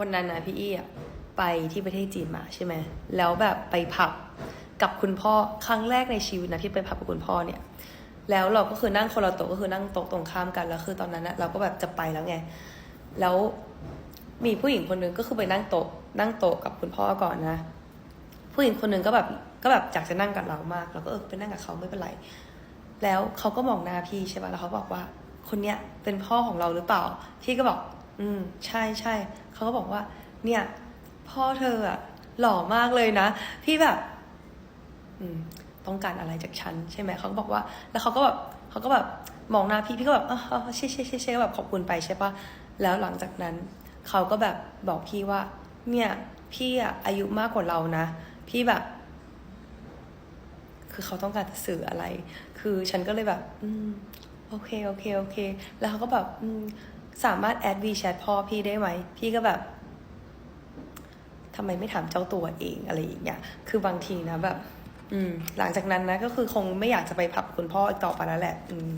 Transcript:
วันนั้นนะพี่อี้อะไปที่ประเทศจีนมาใช่ไหมแล้วแบบไปผับกับคุณพ่อครั้งแรกในชีวิตนะที่ไปผับกับคุณพ่อเนี่ย แล้วเราก็คือนั่งคนละโต๊ะก็คือนั่งโต๊ะตรงข้ามกันแล้วคือตอนนั้นนะเราก็แบบจะไปแล้วไง แล้วมีผู้หญิงคนหนึงก็คือไปนั่งโต๊ะนั่งโต๊ะกับคุณพ่อก่อนนะ ผู้หญิงคนหนึ่งก็แบบก็แบบอยากจะนั่งกับเรามากเราก็เออไปนั่งกับเขาไม่เป็นไร แล้วเขาก็มองหน้าพี่ใช่ป่ะแล้วเขาบอกว่า คนเนี้ยเป็นพ่อของเราหรือเปล่า พี่ก็บอก อืม ใช่ใช่เขาก็บอกว่า เนี่ย พ่อเธออะหล่อมากเลยนะ พี่แบบ อืม ต้องการอะไรจากฉันใช่ไหมเขาก็บอกว่า แล้วเขาก็แบบเขาก็แบบมองหน้าพี่พี่ก็แบบอ๋อใช่ใช่ใช่ใช่แบบขอบคุณไปใช่ปะแล้วหลังจากนั้นเขาก็แบบบอกพี่ว่า เนี่ย พี่อะอายุมากกว่าเรานะ พี่แบบ คือเขาต้องการสื่ออะไร คือฉันก็เลยแบบ อืมโอเค โอเค โอเค แล้วเขาก็แบบ อืม สามารถแอดวีแชทพ่อพี่ได้ไหม พี่ก็แบบทำไมไม่ถามเจ้าตัวเองอะไรอย่างเงี้ย คือบางทีนะแบบ อืม หลังจากนั้นนะก็คือคงไม่อยากจะไปพับคุณพ่ออีกต่อไปแล้วแหละ อืม